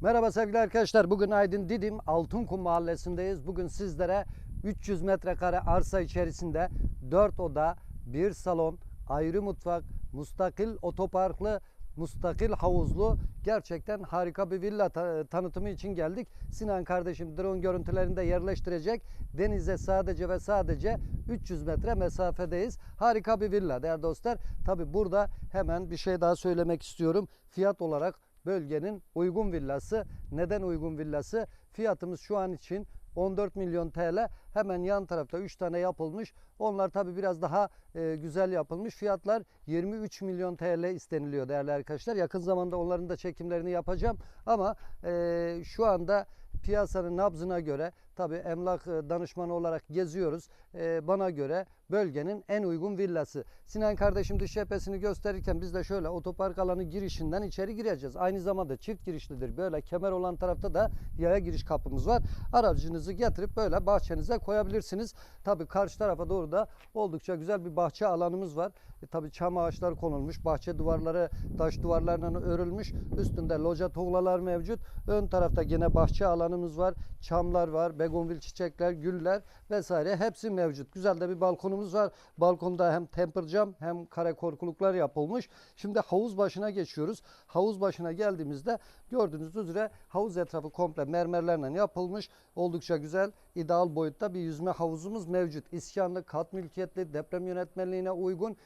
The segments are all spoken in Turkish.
Merhaba sevgili arkadaşlar. Bugün Aydın Didim Altınkum mahallesindeyiz. Bugün sizlere 300 metrekare arsa içerisinde 4 oda, 1 salon, ayrı mutfak, mustakil otoparklı, mustakil havuzlu gerçekten harika bir villa ta- tanıtımı için geldik. Sinan kardeşim drone görüntülerini de yerleştirecek. Denize sadece ve sadece 300 metre mesafedeyiz. Harika bir villa değerli dostlar. Tabi burada hemen bir şey daha söylemek istiyorum. Fiyat olarak bölgenin uygun villası. Neden uygun villası? Fiyatımız şu an için 14 milyon TL. Hemen yan tarafta 3 tane yapılmış. Onlar tabi biraz daha e, güzel yapılmış. Fiyatlar 23 milyon TL isteniliyor değerli arkadaşlar. Yakın zamanda onların da çekimlerini yapacağım. Ama e, şu anda piyasanın nabzına göre tabi emlak e, danışmanı olarak geziyoruz. E, bana göre bölgenin en uygun villası. Sinan kardeşim dış cephesini gösterirken biz de şöyle otopark alanı girişinden içeri gireceğiz. Aynı zamanda çift girişlidir. Böyle kemer olan tarafta da yaya giriş kapımız var. Aracınızı getirip böyle bahçenize koyabilirsiniz. Tabi karşı tarafa doğru da oldukça güzel bir bahçe alanımız var. E, tabi çam ağaçları konulmuş. Bahçe duvarları taş duvarlarla örülmüş. Üstünde loca tuğlalar mevcut. Ön tarafta yine bahçe alanımız var. Çamlar var. Begonvil çiçekler, güller vesaire hepsi mevcut. Güzel de bir balkonumuz var. Balkonda hem temper cam hem kare korkuluklar yapılmış. Şimdi havuz başına geçiyoruz. Havuz başına geldiğimizde gördüğünüz üzere havuz etrafı komple mermerlerle yapılmış. Oldukça güzel, ideal boyutta bir yüzme havuzumuz mevcut. İskanlı, kat mülkiyetli, deprem yönetmenliğine uygun,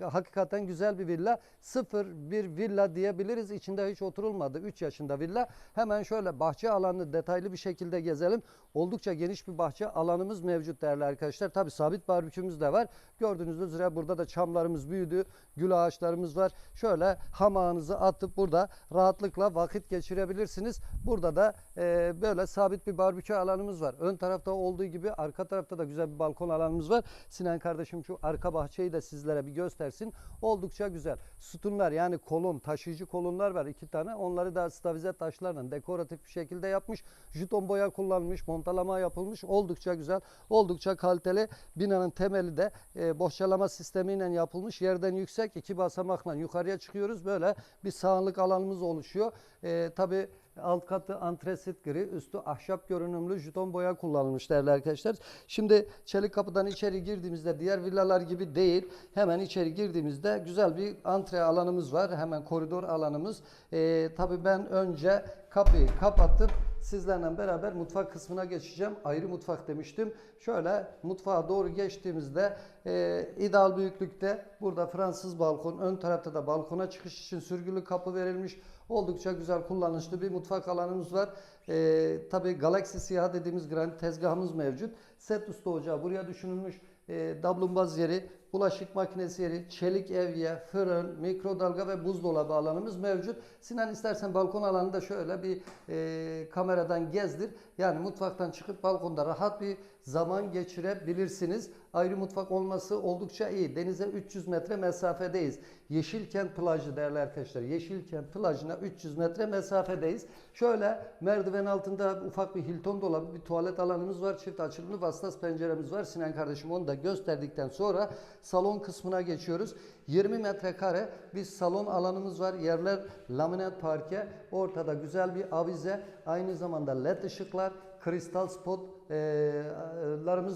hakikaten güzel bir villa. Sıfır bir villa diyebiliriz. İçinde hiç oturulmadı. 3 yaşında villa. Hemen şöyle bahçe alanını detaylı bir şekilde gezelim. Oldukça geniş bir bahçe alanımız mevcut değerli arkadaşlar. Tabi sabit barbekümüz de var. Gördüğünüz üzere burada da çamlarımız büyüdü. Gül ağaçlarımız var. Şöyle hamağınızı atıp burada rahatlıkla vakit geçirebilirsiniz. Burada da e, böyle sabit bir barbekü alanımız var. Ön tarafta olduğu gibi arka tarafta da güzel bir balkon alanımız var. Sinan kardeşim şu arka bahçeyi de sizlere bir göstersin. Oldukça güzel. Sütunlar yani kolon, taşıyıcı kolonlar var iki tane. Onları da stavize taşlarla dekoratif bir şekilde yapmış. Juton boya kullanmış, montalama yapılmış. Oldukça güzel, oldukça kaliteli. Binanın temeli de e, bohçalama sistemiyle yapılmış. Yerden yüksek iki basamakla yukarıya çıkıyoruz. Böyle bir sağlık alanımız oluşuyor. E, tabii Alt katı antresit gri, üstü ahşap görünümlü juton boya kullanılmış değerli arkadaşlar. Şimdi çelik kapıdan içeri girdiğimizde diğer villalar gibi değil. Hemen içeri girdiğimizde güzel bir antre alanımız var. Hemen koridor alanımız. Ee, tabii ben önce kapıyı kapatıp sizlerle beraber mutfak kısmına geçeceğim. Ayrı mutfak demiştim. Şöyle mutfağa doğru geçtiğimizde e, ideal büyüklükte burada Fransız balkon, ön tarafta da balkona çıkış için sürgülü kapı verilmiş. Oldukça güzel kullanışlı bir mutfak alanımız var. Ee, tabii Galaxy siyah dediğimiz granit tezgahımız mevcut. Set usta ocağı buraya düşünülmüş. Ee, dablumbaz yeri, bulaşık makinesi yeri, çelik evye, fırın, mikrodalga ve buzdolabı alanımız mevcut. Sinan istersen balkon alanında şöyle bir e, kameradan gezdir. Yani mutfaktan çıkıp balkonda rahat bir zaman geçirebilirsiniz. Ayrı mutfak olması oldukça iyi. Denize 300 metre mesafedeyiz. Yeşilkent plajı değerli arkadaşlar. Yeşilkent plajına 300 metre mesafedeyiz. Şöyle merdiven altında ufak bir Hilton dolabı, bir tuvalet alanımız var. Çift açılımlı vasıtas penceremiz var. Sinan kardeşim onu da gösterdikten sonra salon kısmına geçiyoruz. 20 metrekare bir salon alanımız var. Yerler laminat parke. Ortada güzel bir avize. Aynı zamanda led ışıklar, kristal spot e,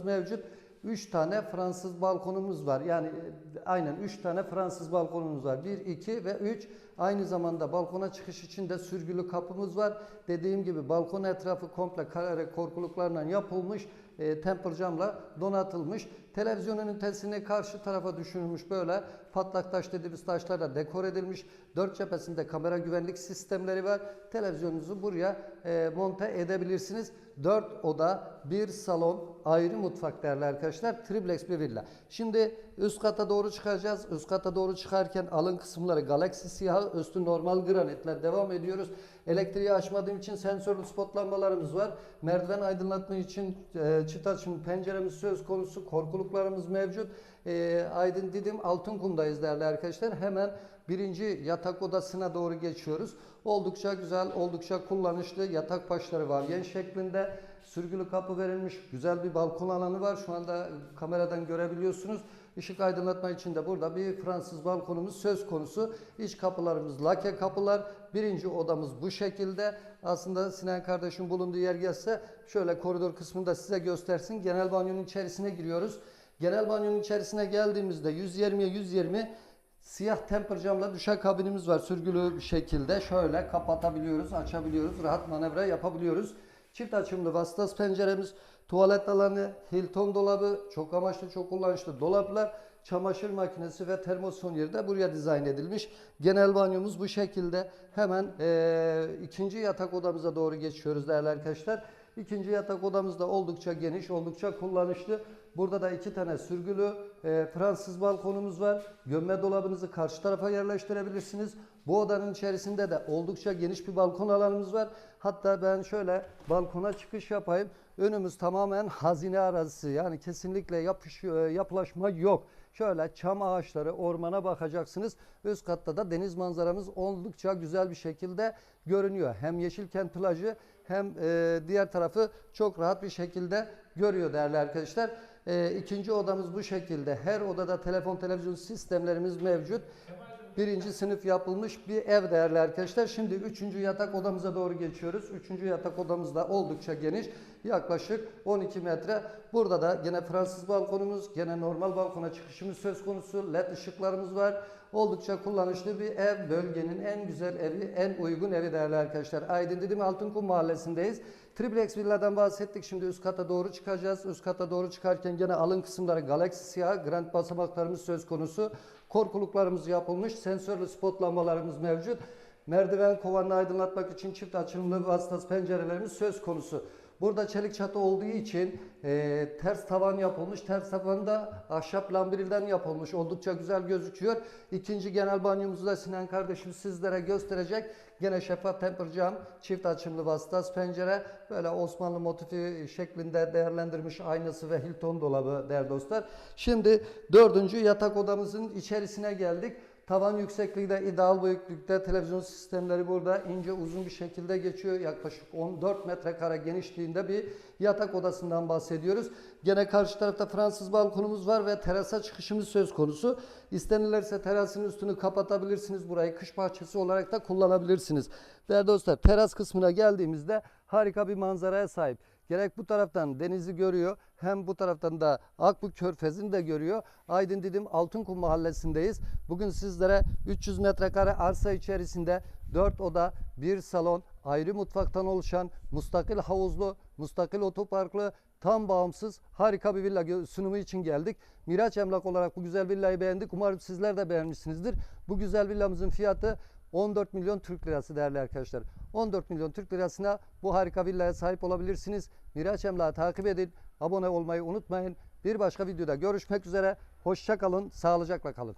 mevcut. 3 tane Fransız balkonumuz var. Yani e, aynen 3 tane Fransız balkonumuz var. 1, 2 ve 3. Aynı zamanda balkona çıkış için de sürgülü kapımız var. Dediğim gibi balkon etrafı komple kare korkuluklarla yapılmış. E, temper camla donatılmış. Televizyon ünitesini karşı tarafa düşünülmüş böyle patlak taş dediğimiz taşlarla dekor edilmiş. Dört cephesinde kamera güvenlik sistemleri var. Televizyonunuzu buraya e, monte edebilirsiniz. 4 oda, bir salon, ayrı mutfak değerli arkadaşlar. Triplex bir villa. Şimdi üst kata doğru çıkacağız. Üst kata doğru çıkarken alın kısımları Galaxy siyahı, üstü normal granitler devam ediyoruz. Elektriği açmadığım için sensörlü spot lambalarımız var. Merdiven aydınlatma için e, çift açım penceremiz söz konusu. Korkuluklarımız mevcut. E, Aydın Didim Altınkum'dayız değerli arkadaşlar. Hemen birinci yatak odasına doğru geçiyoruz. Oldukça güzel, oldukça kullanışlı yatak başları varyen şeklinde. Sürgülü kapı verilmiş. Güzel bir balkon alanı var. Şu anda kameradan görebiliyorsunuz. Işık aydınlatma için de burada bir Fransız balkonumuz söz konusu. İç kapılarımız lake kapılar. Birinci odamız bu şekilde. Aslında Sinan kardeşim bulunduğu yer gelse şöyle koridor kısmında size göstersin. Genel banyonun içerisine giriyoruz. Genel banyonun içerisine geldiğimizde 120'ye 120 siyah temper camla düşer kabinimiz var. Sürgülü bir şekilde şöyle kapatabiliyoruz, açabiliyoruz, rahat manevra yapabiliyoruz. Çift açımlı vasıtas penceremiz, tuvalet alanı, Hilton dolabı, çok amaçlı, çok kullanışlı dolaplar, çamaşır makinesi ve termoson yeri de buraya dizayn edilmiş. Genel banyomuz bu şekilde. Hemen eee, ikinci yatak odamıza doğru geçiyoruz değerli arkadaşlar. İkinci yatak odamız da oldukça geniş, oldukça kullanışlı. Burada da iki tane sürgülü e, Fransız balkonumuz var. Gömme dolabınızı karşı tarafa yerleştirebilirsiniz. Bu odanın içerisinde de oldukça geniş bir balkon alanımız var. Hatta ben şöyle balkona çıkış yapayım. Önümüz tamamen hazine arazisi. Yani kesinlikle yapış, e, yapılaşma yok. Şöyle çam ağaçları, ormana bakacaksınız. Üst katta da deniz manzaramız oldukça güzel bir şekilde görünüyor. Hem Yeşilkent plajı hem e, diğer tarafı çok rahat bir şekilde görüyor değerli arkadaşlar. E, ikinci odamız bu şekilde. Her odada telefon, televizyon sistemlerimiz mevcut. Birinci sınıf yapılmış bir ev değerli arkadaşlar. Şimdi üçüncü yatak odamıza doğru geçiyoruz. Üçüncü yatak odamız da oldukça geniş. Yaklaşık 12 metre. Burada da gene Fransız balkonumuz, gene normal balkona çıkışımız söz konusu. LED ışıklarımız var. Oldukça kullanışlı bir ev. Bölgenin en güzel evi, en uygun evi değerli arkadaşlar. Aydın Didim Altınkum mahallesindeyiz. Triplex villadan bahsettik. Şimdi üst kata doğru çıkacağız. Üst kata doğru çıkarken gene alın kısımları Galaxy siyah. Grand basamaklarımız söz konusu. Korkuluklarımız yapılmış. Sensörlü spot lambalarımız mevcut. Merdiven kovanını aydınlatmak için çift açılımlı vasıtası pencerelerimiz söz konusu. Burada çelik çatı olduğu için e, ters tavan yapılmış. Ters tavan da ahşap lambirilden yapılmış. Oldukça güzel gözüküyor. İkinci genel banyomuzu da Sinan kardeşim sizlere gösterecek. Gene şeffaf temper cam, çift açımlı vasıtası pencere. Böyle Osmanlı motifi şeklinde değerlendirmiş aynası ve Hilton dolabı değerli dostlar. Şimdi dördüncü yatak odamızın içerisine geldik. Tavan yüksekliği de ideal büyüklükte. Televizyon sistemleri burada ince uzun bir şekilde geçiyor. Yaklaşık 14 metrekare genişliğinde bir yatak odasından bahsediyoruz. Gene karşı tarafta Fransız balkonumuz var ve terasa çıkışımız söz konusu. İstenilirse terasın üstünü kapatabilirsiniz. Burayı kış bahçesi olarak da kullanabilirsiniz. Değerli dostlar teras kısmına geldiğimizde harika bir manzaraya sahip. Gerek bu taraftan denizi görüyor hem bu taraftan da Akbük Körfezi'ni de görüyor. Aydın Didim Altınkum mahallesindeyiz. Bugün sizlere 300 metrekare arsa içerisinde 4 oda, 1 salon, ayrı mutfaktan oluşan mustakil havuzlu, mustakil otoparklı, tam bağımsız harika bir villa sunumu için geldik. Miraç Emlak olarak bu güzel villayı beğendik. Umarım sizler de beğenmişsinizdir. Bu güzel villamızın fiyatı 14 milyon Türk lirası değerli arkadaşlar. 14 milyon Türk lirasına bu harika villaya sahip olabilirsiniz. Miraç Emlak'ı takip edin. Abone olmayı unutmayın. Bir başka videoda görüşmek üzere. Hoşça kalın, sağlıcakla kalın.